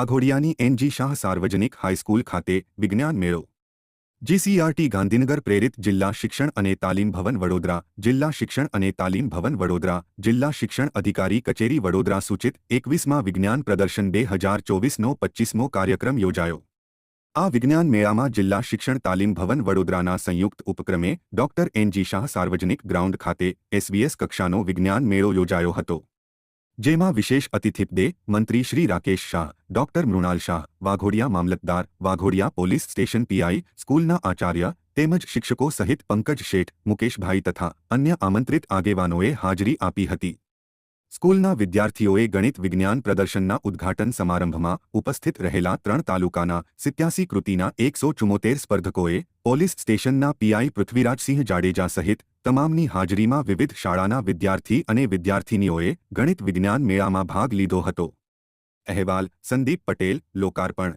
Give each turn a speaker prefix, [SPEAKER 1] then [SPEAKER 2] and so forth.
[SPEAKER 1] વાઘોડિયાની NG Shah સાર્વજનિક high school ખાતે વિજ્ઞાન મેળો. જીસીઆરટી ગાંધીનગર પ્રેરિત જિલ્લા શિક્ષણ અને તાલીમ ભવન વડોદરા, જિલ્લા શિક્ષણ અને તાલીમ ભવન વડોદરા, જિલ્લા શિક્ષણ અધિકારી કચેરી વડોદરા સૂચિત એકવીસમાં વિજ્ઞાન પ્રદર્શન બે હજાર ચોવીસનો પચ્ચીસમો કાર્યક્રમ યોજાયો. આ વિજ્ઞાન મેળામાં જિલ્લા શિક્ષણ તાલીમ ભવન વડોદરાના સંયુક્ત ઉપક્રમે ડોક્ટર એનજી શાહ સાર્વજનિક ગ્રાઉન્ડ ખાતે એસવીએસ કક્ષાનો વિજ્ઞાન મેળો યોજાયો હતો. જેમાં વિશેષ અતિથિપદે મંત્રી શ્રી રાકેશ શાહ, ડોક્ટર મૃણાલ શાહ, વાઘોડિયા મામલતદાર, વાઘોડિયા પોલીસ સ્ટેશન પીઆઈ, સ્કૂલના આચાર્ય તેમજ શિક્ષકો સહિત પંકજ શેઠ, મુકેશભાઈ તથા અન્ય આમંત્રિત આગેવાનોએ હાજરી આપી હતી. સ્કૂલના વિદ્યાર્થીઓએ ગણિત વિજ્ઞાન પ્રદર્શનના ઉદ્ઘાટન સમારંભમાં ઉપસ્થિત રહેલા ત્રણ તાલુકાના સિત્યાસી કૃતિના એકસો ચુમ્મોતેર સ્પર્ધકોએ પોલીસ સ્ટેશનના પીઆઈ પૃથ્વીરાજસિંહ જાડેજા સહિત તમામની હાજરીમાં વિવિધ શાળાના વિદ્યાર્થી અને વિદ્યાર્થિનીઓએ ગણિત વિજ્ઞાન મેળામાં ભાગ લીધો હતો. અહેવાલ, સંદીપ પટેલ, લોકાર્પણ.